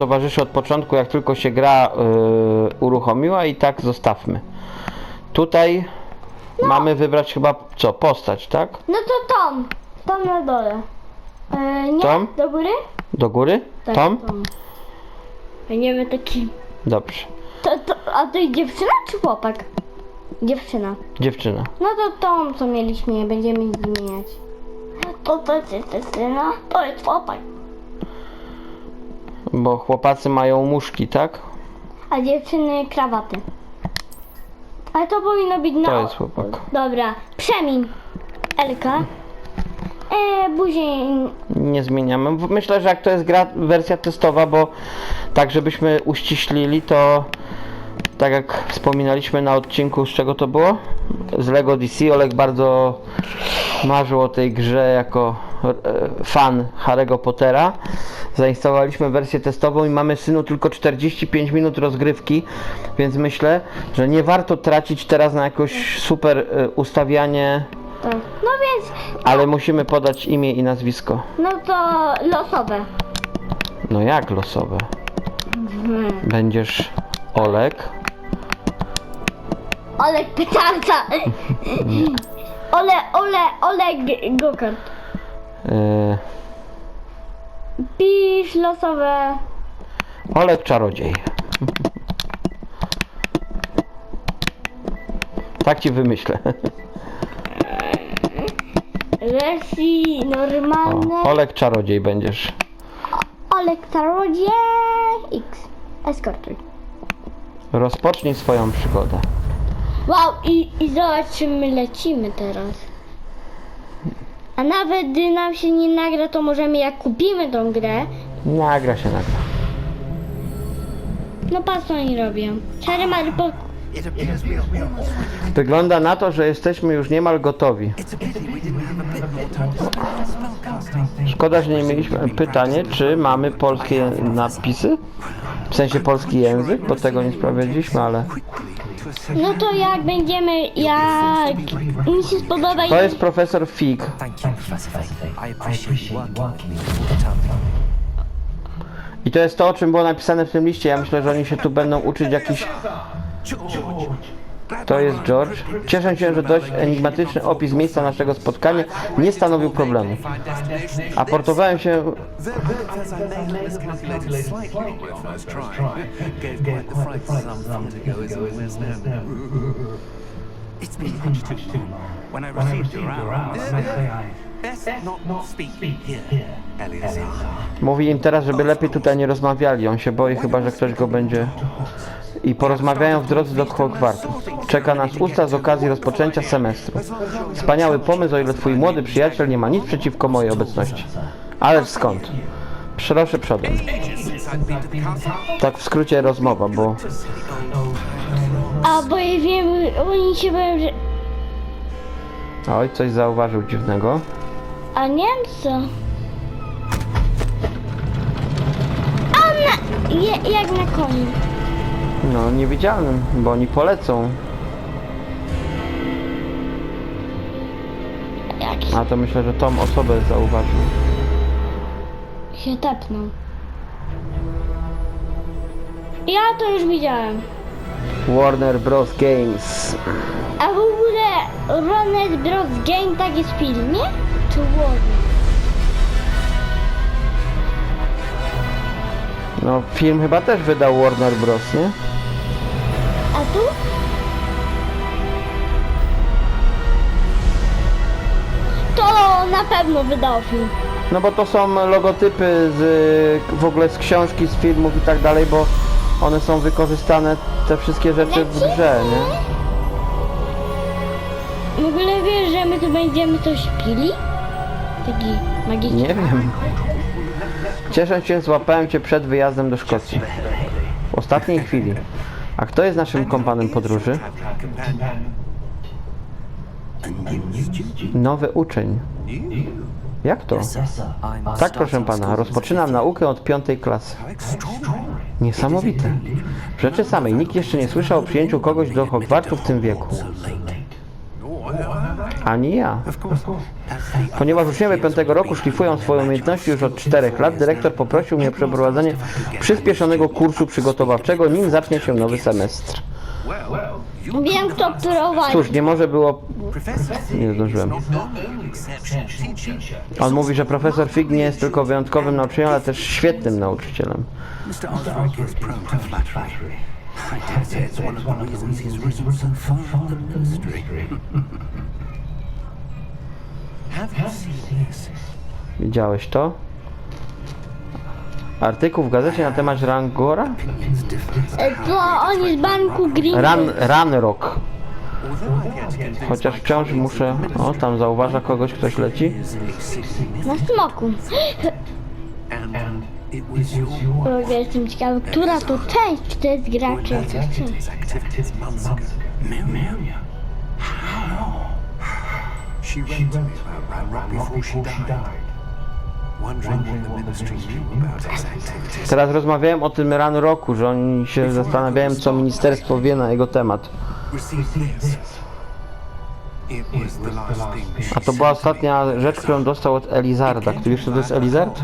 towarzyszy od początku, jak tylko się gra yy, uruchomiła i tak zostawmy. Tutaj mamy wybrać chyba co? Postać, tak? No to Tom. Tom na dole. E, nie? Tom? Do góry? Do góry? Tak, Tom? Będziemy taki... Dobrze. To, to, a to jest dziewczyna czy chłopak? Dziewczyna. Dziewczyna. No to Tom, co mieliśmy, nie będziemy zmieniać. To to jest dziewczyna, to jest chłopak. Bo chłopacy mają muszki, tak? A dziewczyny krawaty. Ale to powinno być na... To jest chłopak. Dobra, przemień. Elka. E, buzię... Nie zmieniamy. Myślę, że jak to jest gra, wersja testowa, bo tak żebyśmy uściślili, to tak jak wspominaliśmy na odcinku, z czego to było? Z Lego DC. Olek bardzo marzył o tej grze jako e, fan Harry'ego Pottera. Zainstalowaliśmy wersję testową i mamy synu tylko 45 minut rozgrywki, więc myślę, że nie warto tracić teraz na jakoś super e, ustawianie, Tak. No więc, ale musimy podać imię i nazwisko. no to losowe. No jak losowe? Będziesz Olek. Olek Petarca. Ole, ole, Oleg Gokart. Yy, Pisz losowe. Olek Czarodziej. Tak ci wymyślę. Wersji normalne. O, Olek Czarodziej będziesz. Olek Czarodziej X. Eskortuj. Rozpocznij swoją przygodę. Wow, i, i zobacz, czy my lecimy teraz. A nawet gdy nam się nie nagra, to możemy jak kupimy tą grę. Nagra się nagra. No patrz co oni robią. Czary mary po... Wygląda na to, że jesteśmy już niemal gotowi. Szkoda, że nie mieliśmy pytanie, czy mamy polskie napisy? W sensie polski język, bo tego nie sprawdziliśmy, ale No to jak będziemy, jak mi się spodoba to jest profesor Fig. Thank you, Professor Fay. I appreciate you working with me all the time. I to jest to, o czym było napisane w tym liście. Ja myślę, że oni się tu będą uczyć jakiś George! To jest George. Cieszę się, że dość enigmatyczny opis miejsca naszego spotkania nie stanowił problemu. Aportowałem się. Mówi im teraz, żeby lepiej tutaj nie rozmawiali. On się boi chyba, że ktoś go będzie. I porozmawiają w drodze do Hogwartu. Czeka nas usta z okazji rozpoczęcia semestru. Wspaniały pomysł, o ile twój młody przyjaciel nie ma nic przeciwko mojej obecności. Ale skąd? Proszę przodem. Tak w skrócie rozmowa, bo A bo ja wiem, oni się boją, że... oj, coś zauważył dziwnego. A nie wiem co. A na... Je, jak na koniu. No, niewidzialnym, bo oni polecą. A to myślę, że tą osobę zauważył. się tepnął. Ja to już widziałem. Warner Bros. Games. A w ogóle Ronald Bros. Game tak jest w filmie? Czy Warner? No, film chyba też wydał Warner Bros., nie? Tu? To na pewno wydał film. No bo to są logotypy z w ogóle z książki, z filmów i tak dalej, bo one są wykorzystane te wszystkie rzeczy w grze, nie? W ogóle wiesz, że my tu będziemy coś pili? Taki magiczny. Nie wiem. Cieszę się, złapałem cię przed wyjazdem do Szkocji. W ostatniej chwili. A kto jest naszym kompanem podróży? Nowy uczeń. Jak to? Tak, proszę pana, rozpoczynam naukę od piątej klasy. Niesamowite. W rzeczy samej nikt jeszcze nie słyszał o przyjęciu kogoś do Hogwartu w tym wieku. Ani ja. Ponieważ uczniowie piątego roku szlifują swoje umiejętności już od czterech lat, dyrektor poprosił mnie o przeprowadzenie przyspieszonego kursu przygotowawczego, nim zacznie się nowy semestr. Wiem kto prowadzi. Cóż, nie może było... Nie zdążyłem. On mówi, że profesor Fig nie jest tylko wyjątkowym nauczycielem, ale też świetnym nauczycielem. I dare say it's one of the reasons risen so far in the ministry. Have you seen this? Widziałeś to? Artykuł w gazecie na temat Rangora? To on jest banku Green. Ran, Ranrock. Chociaż wciąż muszę... O, tam zauważa kogoś, ktoś leci. Na smoku. and it was your O, ja jestem ciekawy, która to część, to jest gra, She wrote to me about Ranrock before she died, wondering what the ministry knew about his activities. Teraz rozmawiałem o tym Ranrocku, że oni się zastanawiają, co ministerstwo wie na jego temat. A to była ostatnia rzecz, którą dostał od Elizarda. Który wiesz, co to jest Elizard?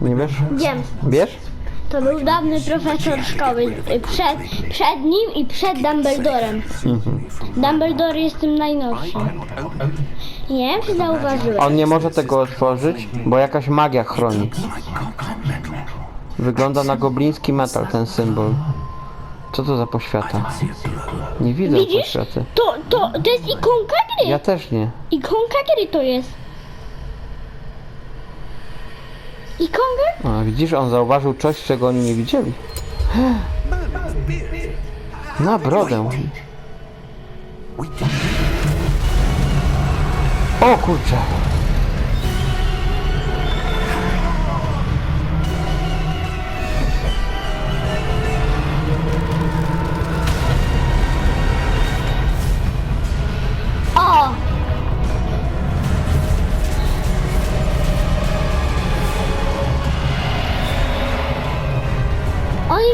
Nie wiesz? Wiem, Wiesz? To był dawny profesor szkoły. Przed, przed nim i przed Dumbledorem. Dumbledore jest tym najnowszym. Nie wiem, czy zauważyłeś. On nie może tego otworzyć, bo jakaś magia chroni. Wygląda na gobliński metal ten symbol. Co to za poświata? Nie widzę Widzisz? poświaty. To, to, to jest ikonka gry. Ja też nie. Ikonka gry to jest. Ikonka? A, widzisz, on zauważył coś, czego oni nie widzieli. Na brodę. O kurczę.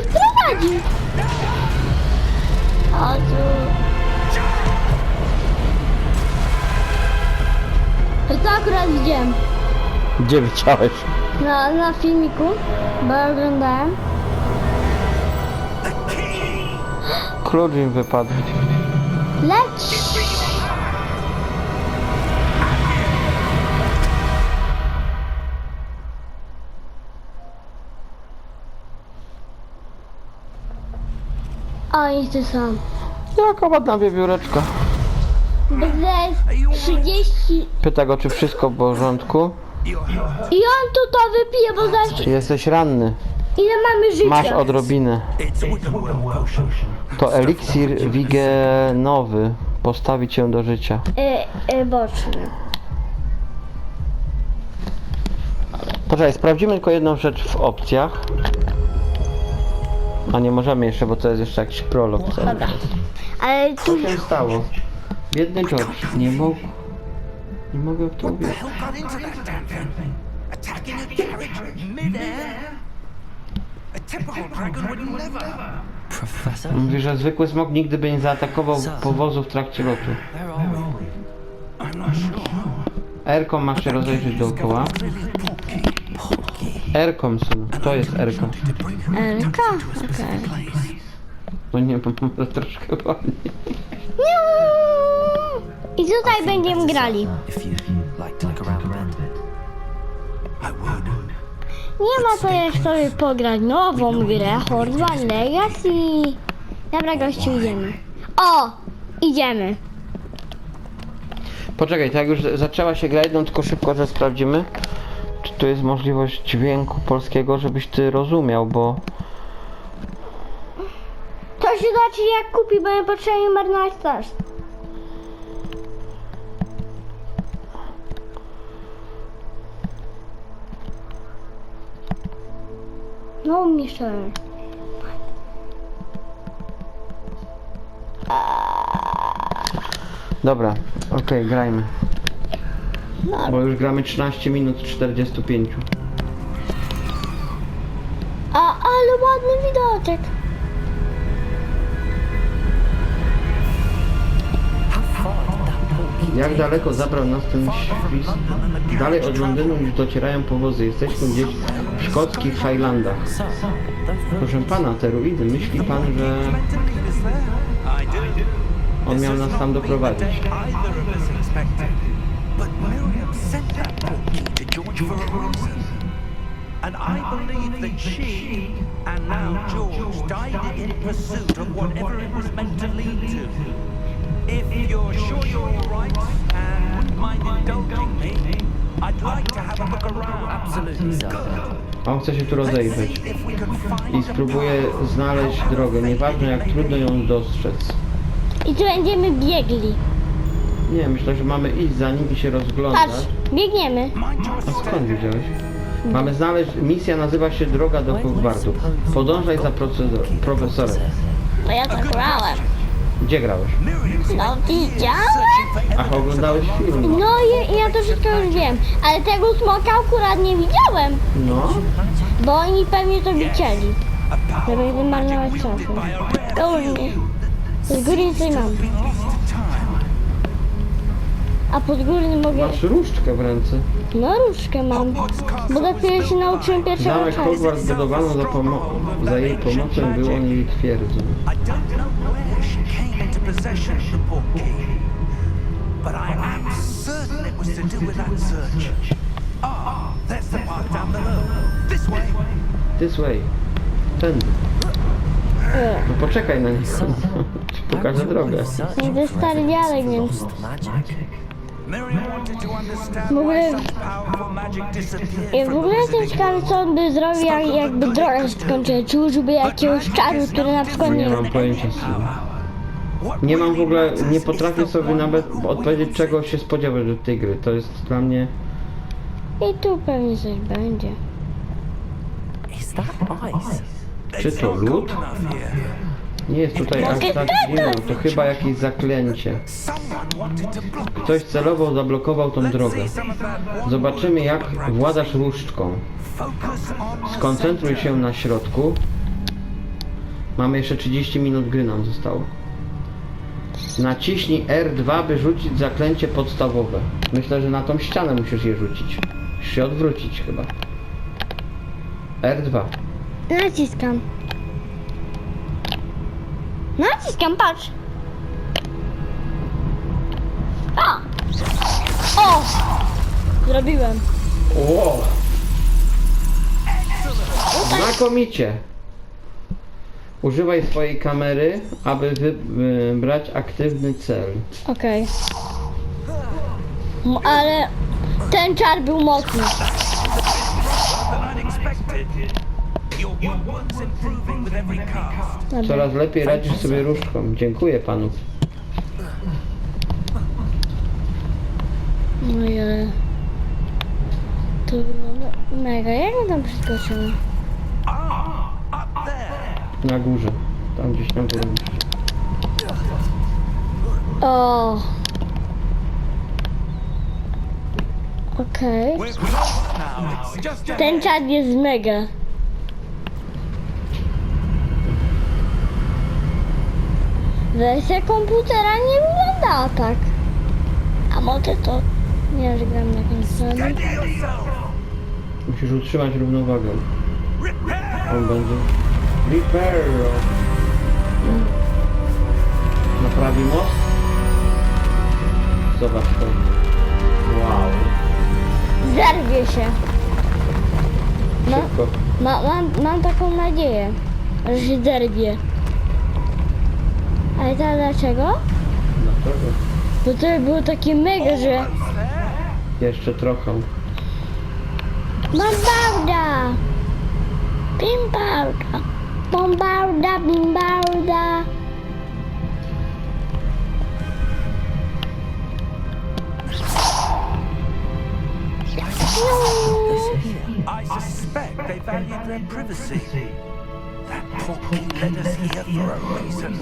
Ich prowadzi. O tu. To co akurat widziałem Gdzie widziałeś? na, na filmiku, bo oglądałem. Klucz im wypadł. Leć! O, tu są. Jaka ładna wiewióreczka. Bez 30. Pyta go, czy wszystko w porządku. I on tu to wypije, bo zaś Jesteś ranny. ile mamy życia. Masz odrobinę. To eliksir wigenowy. Postawi cię do życia. E, e, boczny. Poczekaj, sprawdzimy tylko jedną rzecz w opcjach. A nie możemy jeszcze, bo to jest jeszcze jakiś prolog. cały. Dobra. Ale tu Co się stało? Biedny George, nie mógł... Nie mogę w to uwierzyć. Hell got into that damn thing? Attacking a carriage mid-air? A typical dragon would never. Professor? Mówi, że zwykły smok nigdy by nie zaatakował powozu w trakcie lotu. Where are we? I'm not sure. Erką masz się rozejrzeć dookoła. Erką, synu. To jest Erką. Elka. Okej. No nie, bo może troszkę wolniej. I tutaj będziemy grali. If you'd like to look around a bit. I would. Nie ma co jak sobie pograć nową grę Hordman Legacy. Dobra gościu, idziemy. O! Idziemy. Poczekaj, tak już zaczęła się gra, jedną tylko szybko, że sprawdzimy. Tu jest możliwość dźwięku polskiego, żebyś ty rozumiał, bo... To się znaczy jak kupi, bo nie potrzebuję marnować czas. No Michel. Dobra, okej, grajmy. Bo już gramy 13 minut 45. A, ale ładny widoczek. Jak daleko zabrał nas ten świst? Dalej od Londynu już docierają powozy. Jesteśmy gdzieś w szkockich Highlandach. Proszę pana, te ruiny, myśli pan, że on miał nas tam doprowadzić? I believe that she, and now George, died in pursuit of whatever it was meant to lead to. If you're sure you're all right and wouldn't mind indulging me, I'd like to have a look around. Absolutely, sir. On chce się tu rozejrzeć. I spróbuje znaleźć drogę, nieważne jak trudno ją dostrzec. I tu będziemy biegli. Nie, myślę, że mamy iść za nim i się rozglądać. Patrz, biegniemy. A skąd wiedziałeś? Mamy znaleźć, misja nazywa się Droga do Hogwartu. Podążaj za procedor, profesorem. Bo ja tak grałem. Gdzie grałeś? No widziałem? Ach, oglądałeś film. No i ja to wszystko już wiem. Ale tego smoka akurat nie widziałem. No, Bo oni pewnie to widzieli. Że będę marnować czasu. To już nie. Z góry nie mam. A pod góry mogę... masz różdżkę w ręce. No różkę mam. Bo dopiero się nauczyłem pierwszego Zamek czasu. Hogwart zbudowano za, pomo- za jej pomocą było jej twierdzą. I don't know where she came into possession of the portkey, but I am certain it was to do with that search. Ah, there's the path down below. This way. This way. Tędy. E, No poczekaj na niego. Ci pokażę drogę. Jest stary dziadek, więc... Disappeared Ja w ogóle jestem ciekawy, co on by zrobił, jak, jakby droga się skończyła. Czy użyłby jakiegoś czaru, który na przykład nie... Nie mam pojęcia. Nie mam w ogóle, nie potrafię sobie nawet odpowiedzieć czego się spodziewać do tej gry. To jest dla mnie... I tu pewnie coś będzie. Czy to lód? Nie jest tutaj aż tak zimno, to chyba jakieś zaklęcie. Ktoś celowo zablokował tą drogę. Zobaczymy jak władasz różdżką. Skoncentruj się na środku. Mamy jeszcze 30 minut gry nam zostało. Naciśnij R2, by rzucić zaklęcie podstawowe. Myślę, że na tą ścianę musisz je rzucić. Musisz się odwrócić chyba. R2. Naciskam. Naciskam, patrz. A! O! Zrobiłem. Wow. Znakomicie. Używaj swojej kamery, aby wybrać aktywny cel. Okej. M- Ale ten czar był mocny. Coraz lepiej radzisz sobie różdżką. Dziękuję panu. No i ale... To wygląda mega. Jak on tam przeskoczył? Ah. Na górze. Tam gdzieś na górę. O! Okej. Ten czar jest mega. Wersja komputera nie wyglądała tak. A może to... Nie, że gram na konsolę. Musisz utrzymać równowagę. Repair. On będzie... Repair. Naprawi most? Zobacz to. Wow. Zerwie się. Szybko. ma, mam, mam taką nadzieję, że się zerwie. Ale to dlaczego? Dlaczego? Bo to było takie mega, że... Jeszcze trochę. Bombarda! Bimbarda! Bombarda, bimbarda! Here. I suspect they valued their privacy.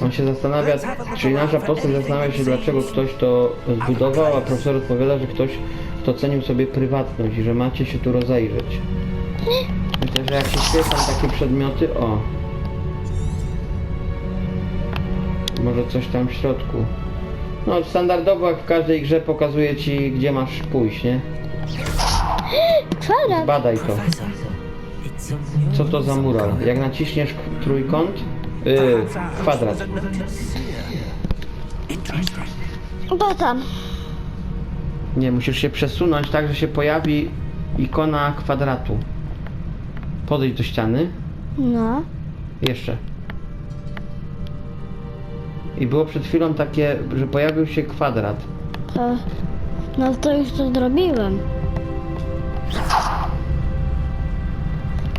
On się zastanawia, czyli nasza postać zastanawia się dlaczego ktoś to zbudował, a profesor odpowiada, że ktoś to cenił sobie prywatność i że macie się tu rozejrzeć. Myślę, że jak się świecą takie przedmioty, o. Może coś tam w środku. No standardowo jak w każdej grze pokazuje ci gdzie masz pójść, nie? Badaj to. Co to za mural? Jak naciśniesz trójkąt, yy, kwadrat. Bo tam. Nie, musisz się przesunąć tak, że się pojawi ikona kwadratu. Podejdź do ściany. No. Jeszcze. I było przed chwilą takie, że pojawił się kwadrat. To, no to już to zrobiłem.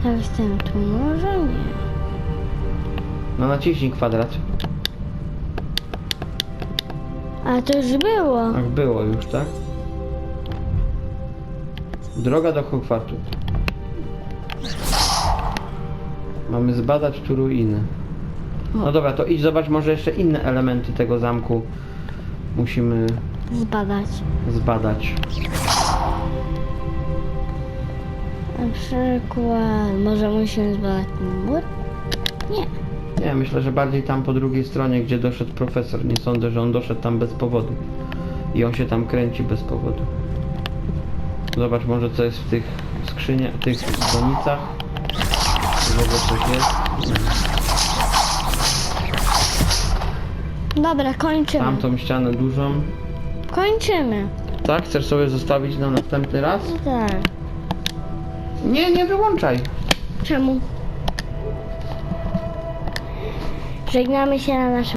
Tak jestem tu może nie. No naciśnij kwadrat. Ale to już było. Tak było już, tak? Droga do Hogwartu. Mamy zbadać tu ruiny. No dobra, to idź zobacz może jeszcze inne elementy tego zamku. Musimy Zbadać. zbadać. Na przykład, może musimy zbadać ten mur? Nie. Nie, myślę, że bardziej tam po drugiej stronie, gdzie doszedł profesor. Nie sądzę, że on doszedł tam bez powodu. I on się tam kręci bez powodu. Zobacz może co jest w tych skrzyniach, tych donicach. Czy w ogóle coś jest? Dobra, kończymy. Tamtą ścianę dużą. Kończymy. Tak? Chcesz sobie zostawić na następny raz? Tak. Nie, nie wyłączaj. Czemu? Żegnamy się na naszym